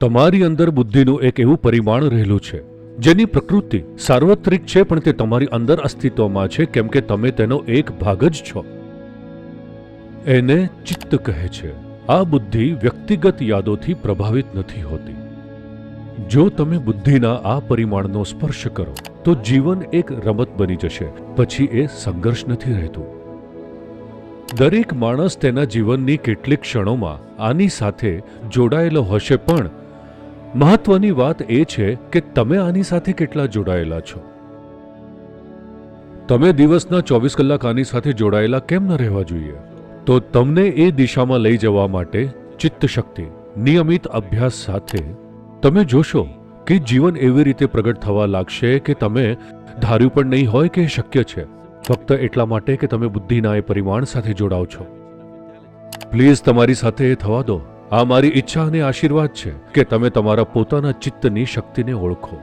તમારી અંદર બુદ્ધિનું એક એવું પરિમાણ રહેલું છે, જેની પ્રકૃતિ સાર્વત્રિક છે, પણ તે તમારી અંદર અસ્તિત્વમાં છે, કેમ કે તમે તેનો એક ભાગ જ છો. એને ચિત્ત કહે છે. આ બુદ્ધિ વ્યક્તિગત યાદોથી પ્રભાવિત નથી હોતી. જો તમે બુદ્ધિના આ પરિમાણનો સ્પર્શ કરો, તો જીવન એક રમત બની જશે, પછી એ સંઘર્ષ નથી રહેતું. દરેક માણસ તેના જીવનની કેટલીક ક્ષણોમાં આની સાથે જોડાયેલો હશે પણ મહત્વની વાત એ છે કે તમે આની સાથે કેટલા જોડાયેલા છો? તમે દિવસના ચોવીસ કલાક આની સાથે જોડાયેલા કેમ ન રહેવા જોઈએ? તો તમને એ દિશામાં લઈ જવા માટે ચિત્ત શક્તિ નિયમિત અભ્યાસ સાથે તમે જોશો કે જીવન એવી રીતે પ્રગટ થવા લાગશે કે તમે ધાર્યું પણ નહીં હોય કે શક્ય છે. ફક્ત એટલા માટે કે તમે બુદ્ધિના એ પરિમાણ સાથે જોડાવ છો. પ્લીઝ તમારી સાથે એ થવા દો. આ મારી ઈચ્છા અને આશીર્વાદ છે કે તમે તમારા પોતાના ચિત્તની શક્તિને ઓળખો.